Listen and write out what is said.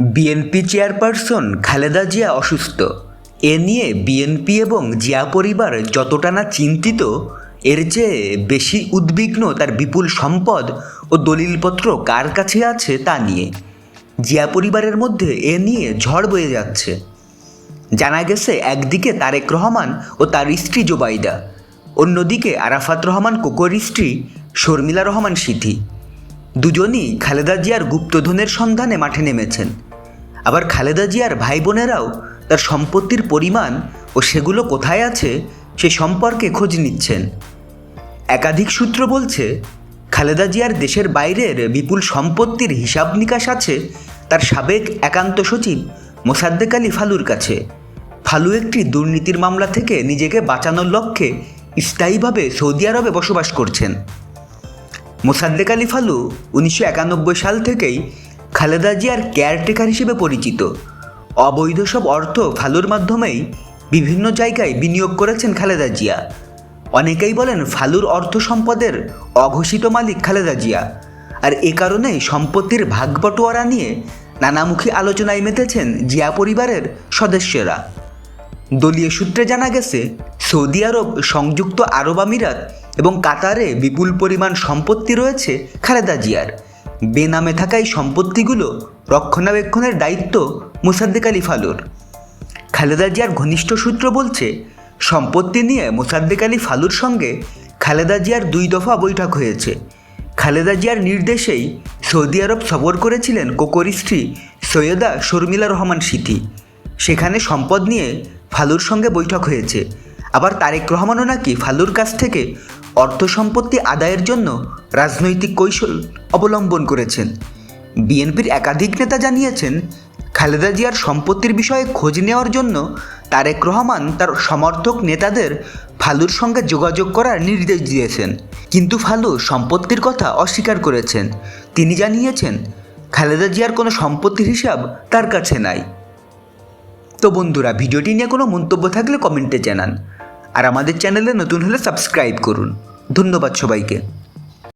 BNP chairperson Khaleda Zia অসুস্থ। এ নিয়ে BNP এবং জিয়া পরিবার যতটা না চিন্তিত, এর চেয়ে বেশি উদ্বিগ্ন তার বিপুল সম্পদ ও দলিলপত্র কার কাছে আছে তা নিয়ে। জিয়া পরিবারের মধ্যে এ নিয়ে ঝড় বয়ে যাচ্ছে। জানা গেছে, একদিকে তারেক রহমান ও তার স্ত্রী জোবাইদা, অন্যদিকে আরাফাত রহমান কোকোর স্ত্রী শর্মিলা রহমান সিথি দুজনই খালেদা জিয়ার গুপ্তধনের সন্ধানে মাঠে নেমেছেন। আবার খালেদা জিয়ার ভাই বোনেরাও তার সম্পত্তির পরিমাণ ও সেগুলো কোথায় আছে সে সম্পর্কে খোঁজ নিচ্ছেন। একাধিক সূত্র বলছে, খালেদা জিয়ার দেশের বাইরের বিপুল সম্পত্তির হিসাব নিকাশ আছে তার সাবেক একান্ত সচিব মোসাদ্দেক আলী ফালুর কাছে। ফালু একটি দুর্নীতির মামলা থেকে নিজেকে বাঁচানোর লক্ষ্যে স্থায়ীভাবে সৌদি আরবে বসবাস করছেন। মোসাদ্দেক আলী ফালু উনিশশো একানব্বই সাল থেকেই খালেদা জিয়ার কেয়ারটেকার হিসেবে পরিচিত। অবৈধ সব অর্থ ফালুর মাধ্যমেই বিভিন্ন জায়গায় বিনিয়োগ করেছেন খালেদা জিয়া। অনেকেই বলেন ফালুর অর্থ সম্পদের অঘোষিত মালিক খালেদা জিয়া। আর এ কারণেই সম্পত্তির ভাগ বটোয়ারা নিয়ে নানামুখী আলোচনায় মেতেছেন জিয়া পরিবারের সদস্যরা। দলীয় সূত্রে জানা গেছে, সৌদি আরব, সংযুক্ত আরব আমিরাত এবং কাতারে বিপুল পরিমাণ সম্পত্তি রয়েছে খালেদা জিয়ার। বেনামে থাকা এই সম্পত্তিগুলো রক্ষণাবেক্ষণের দায়িত্ব মুসাদ্দেক আলী ফালুর। খালেদা জিয়ার ঘনিষ্ঠ সূত্র বলছে, সম্পত্তি নিয়ে মোসাদ্দেক আলী ফালুর সঙ্গে খালেদা জিয়ার দুই দফা বৈঠক হয়েছে। খালেদা জিয়ার নির্দেশেই সৌদি আরব সফর করেছিলেন কোকর স্ত্রী সৈয়দা শর্মিলা রহমান সিথি সেখানে সম্পদ নিয়ে ফালুর সঙ্গে বৈঠক হয়েছে। আবার তারেক রহমানও নাকি ফালুর কাছ থেকে অর্থ সম্পত্তি আদায়ের জন্য রাজনৈতিক কৌশল অবলম্বন করেছেন। বিএনপির একাধিক নেতা জানিয়েছেন, খালেদা জিয়ার সম্পত্তির বিষয়ে খোঁজ নেওয়ার জন্য তারেক রহমান তার সমর্থক নেতাদের ফালুর সঙ্গে যোগাযোগ করার নির্দেশ দিয়েছেন। কিন্তু ফালু সম্পত্তির কথা অস্বীকার করেছেন। তিনি জানিয়েছেন, খালেদা জিয়ার কোনো সম্পত্তির হিসাব তার কাছে নাই। তো বন্ধুরা, ভিডিওটি নিয়ে কোনো মন্তব্য থাকলে কমেন্টে জানান। আর আমাদের চ্যানেলে নতুন হলে সাবস্ক্রাইব করুন। ধন্যবাদ সবাইকে।